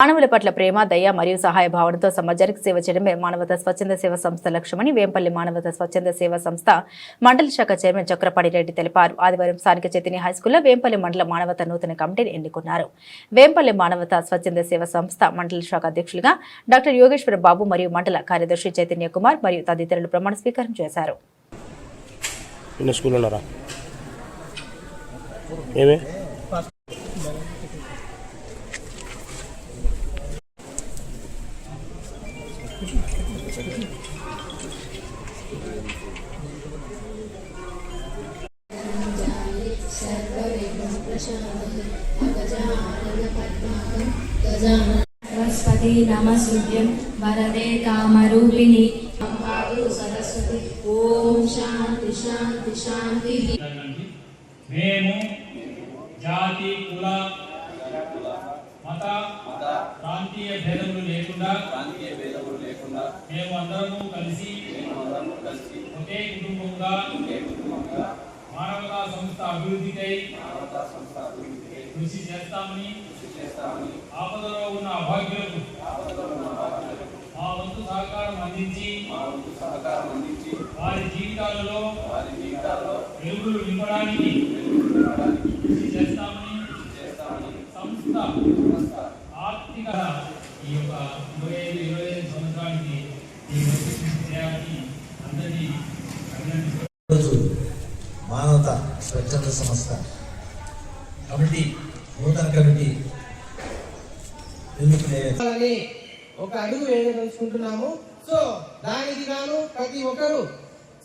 మానవుల పట్ల ప్రేమ దయ మరియు సహాయ భావనతో సమాజానికి సేవ చేయడమే మానవత స్వచ్ఛంద సేవ సంస్థ లక్ష్యమని వేంపల్లి మానవత స్వచ్ఛంద సేవ సంస్థ మండలి శాఖ చైర్మన్ చక్రపాణి రెడ్డి తెలిపారు. ఆదివారం స్థానిక చైతన్య హైస్కూల్లో వేంపల్లి మండల మానవత నూతన కమిటీని ఎన్నుకున్నారు. వేంపల్లి మానవత స్వచ్ఛంద సేవ సంస్థ మండలి శాఖ అధ్యక్షులుగా డాక్టర్ యోగేశ్వర బాబు మరియు మండల కార్యదర్శి చైతన్య కుమార్ మరియు తదితరులు ప్రమాణ స్వీకారం చేశారు. ఏమే? సరస్వతి నమసూర్యం వరదే కామరూపిణి సరస్వతి ఓం శాంతి శాంతి శాంతి మేము జాతి కుల మత ప్రాంతీయ భేదములు లేకుండా మేము అందరము కలిసి ఒకే కుటుంబంగా మానవతా సంస్థ అభివృద్ధికై కృషి చేస్తామని ఆపదలో ఉన్న అభాగ్యులకు మా వంతు సహకారం అందించి వారి జీవితాలలో వెలుగులు నింపడానికి కృషి చేస్తామని సంస్థ ఆర్థిక ఈ యొక్క ఇరవై ఐదు ఇరవై ఐదు సంవత్సరానికి ఈ యొక్క చేయాలని అందరినీ అభినందిస్తున్నాను ఈరోజు మానవత స్వచ్ఛంద సంస్థ. కమిటీ నూతన కమిటీ ఒక అడుగు వేయదలుచుకుంటున్నాము. సో దానికి గాను ప్రతి ఒక్కరూ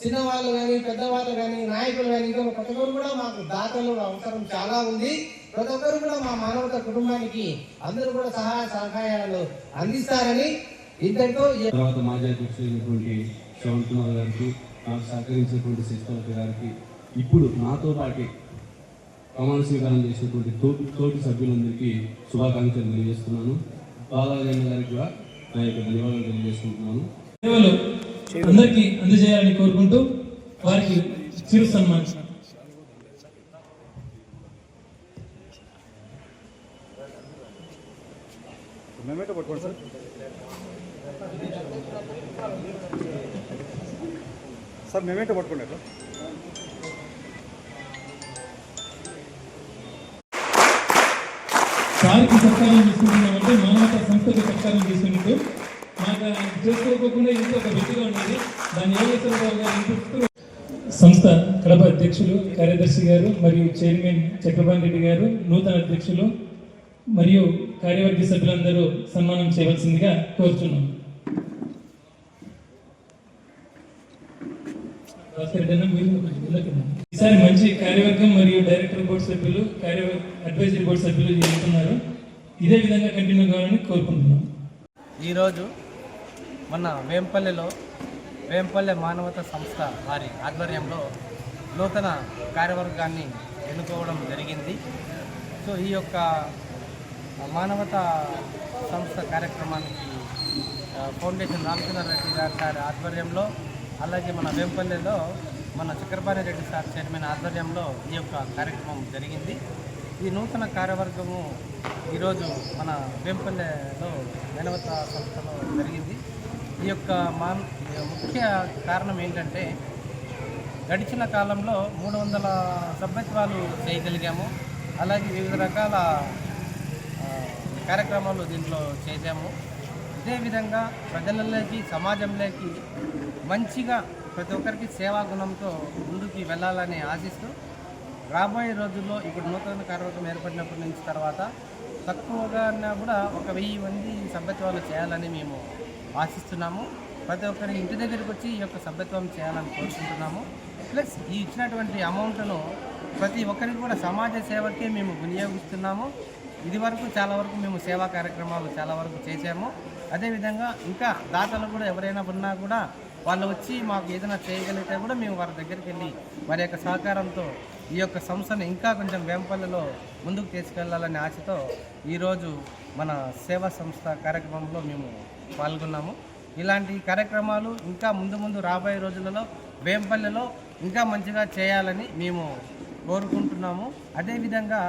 చిన్నవాళ్ళు కానీ పెద్దవాళ్ళు కానీ నాయకులు కానీ ఇంకా ప్రతి ఒక్కరు కూడా మాకు దాతలు అవసరం చాలా ఉంది. ప్రతి ఒక్కరు కూడా మా మానవత కుటుంబానికి అందరూ కూడా సహాయ సహకారాలు అందిస్తారని ఇంతటితో ఈ తర్వాత మాజీ అధ్యక్షులైనటువంటి శ్రవణ్ కుమార్ గారికి నాకు సహకరించినటువంటి శశికళ గారికి ఇప్పుడు నాతో పాటు ప్రమాణ స్వీకారం చేసినటువంటి తోటి తోటి సభ్యులందరికీ శుభాకాంక్షలు తెలియజేస్తున్నాను. బాలాజన్న గారికి కూడా నా యొక్క ధన్యవాదాలు తెలియజేసుకుంటున్నాను. అందరికీ అందజేయాలని కోరుకుంటూ వారికి చిరు సన్మానం. సార్ మేమేంటో పట్టుకోండి అట్లా సారికి సత్కారం తీసుకుంటున్నామంటే మానవత సంస్థకు సత్కారం తీసుకున్నట్టు నాకు చేసుకోకుండా ఇంట్లో ఒక వ్యక్తిగా ఉండేది దాన్ని సంస్థ కడప అధ్యక్షులు కార్యదర్శి గారు మరియు చైర్మన్ చక్రపాణి రెడ్డి గారు నూతన అధ్యక్షులు మరియు కార్యవర్గ సభ్యులందరూ సన్మానం చేయవలసిందిగా కోరుతున్నాం ఈసారి మంచి కార్యవర్గం మరియు డైరెక్టర్ బోర్డు సభ్యులు కార్య అడ్వైజరీ బోర్డు సభ్యులు చేస్తున్నారు ఇదే విధంగా కంటిన్యూ కావాలని కోరుకుంటున్నాం. ఈరోజు మన వేంపల్లెలో వేంపల్లె మానవత సంస్థ వారి ఆధ్వర్యంలో నూతన కార్యవర్గాన్ని ఎన్నుకోవడం జరిగింది. సో ఈ యొక్క మానవత సంస్థ కార్యక్రమానికి ఫౌండేషన్ రామచంద్ర రెడ్డి గారి ఆధ్వర్యంలో అలాగే మన వేంపల్లెలో మన చక్రపాణి రెడ్డి సార్ చైర్మన్ ఆధ్వర్యంలో ఈ యొక్క కార్యక్రమం జరిగింది. ఈ నూతన కార్యవర్గము ఈరోజు మన వేంపల్లెలో మానవతా సంస్థలో జరిగింది. ఈ యొక్క మా ముఖ్య కారణం ఏంటంటే గడిచిన కాలంలో మూడు వందల సభ్యత్వాలు చేయగలిగాము. అలాగే వివిధ రకాల కార్యక్రమాలు దీంట్లో చేశాము. ఇదే విధంగా ప్రజలలోకి సమాజంలోకి మంచిగా ప్రతి ఒక్కరికి సేవా గుణంతో ముందుకు వెళ్ళాలని ఆశిస్తూ రాబోయే రోజుల్లో ఇప్పుడు నూతన కార్యక్రమం ఏర్పడినప్పటి నుంచి తర్వాత తక్కువగా కూడా ఒక వెయ్యి మంది సభ్యత్వాలు చేయాలని మేము ఆశిస్తున్నాము. ప్రతి ఒక్కరి ఇంటి దగ్గరికి వచ్చి ఈ యొక్క సభ్యత్వం చేయాలని కోరుకుంటున్నాము. ప్లస్ ఈ ఇచ్చినటువంటి అమౌంట్ను ప్రతి ఒక్కరికి కూడా సమాజ సేవకే మేము వినియోగిస్తున్నాము. ఇది వరకు చాలా వరకు మేము సేవా కార్యక్రమాలు చాలా వరకు చేశాము. అదేవిధంగా ఇంకా దాతలు కూడా ఎవరైనా ఉన్నా కూడా వాళ్ళు వచ్చి మాకు ఏదైనా చేయగలిగితే కూడా మేము వారి దగ్గరికి వెళ్ళి వారి యొక్క సహకారంతో ఈ యొక్క సంస్థను ఇంకా కొంచెం వేంపల్లిలో ముందుకు తీసుకెళ్ళాలనే ఆశతో ఈరోజు మన సేవా సంస్థ కార్యక్రమంలో మేము పాల్గొన్నాము. ఇలాంటి కార్యక్రమాలు ఇంకా ముందు ముందు రాబోయే రోజులలో వేంపల్లిలో ఇంకా మంచిగా చేయాలని మేము కోరుకుంటున్నాము. అదేవిధంగా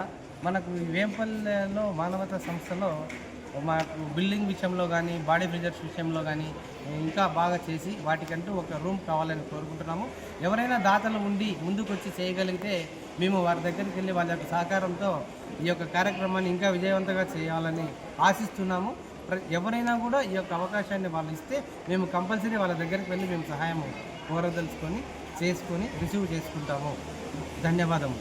మనకు వేంపల్లెలో మానవతా సంస్థలో మాకు బిల్డింగ్ విషయంలో కానీ బాడీ ఫ్రిజర్స్ విషయంలో కానీ ఇంకా బాగా చేసి వాటికంటూ ఒక రూమ్ కావాలని కోరుకుంటున్నాము. ఎవరైనా దాతలు ఉండి ముందుకొచ్చి చేయగలిగితే మేము వారి దగ్గరికి వెళ్ళి వాళ్ళ యొక్క సహకారంతో ఈ యొక్క కార్యక్రమాన్ని ఇంకా విజయవంతంగా చేయాలని ఆశిస్తున్నాము. ఎవరైనా కూడా ఈ యొక్క అవకాశాన్ని వాళ్ళు ఇస్తే మేము కంపల్సరీ వాళ్ళ దగ్గరికి వెళ్ళి మేము సహాయం కోరదలుచుకొని చేసుకొని రిసీవ్ చేసుకుంటాము. ధన్యవాదము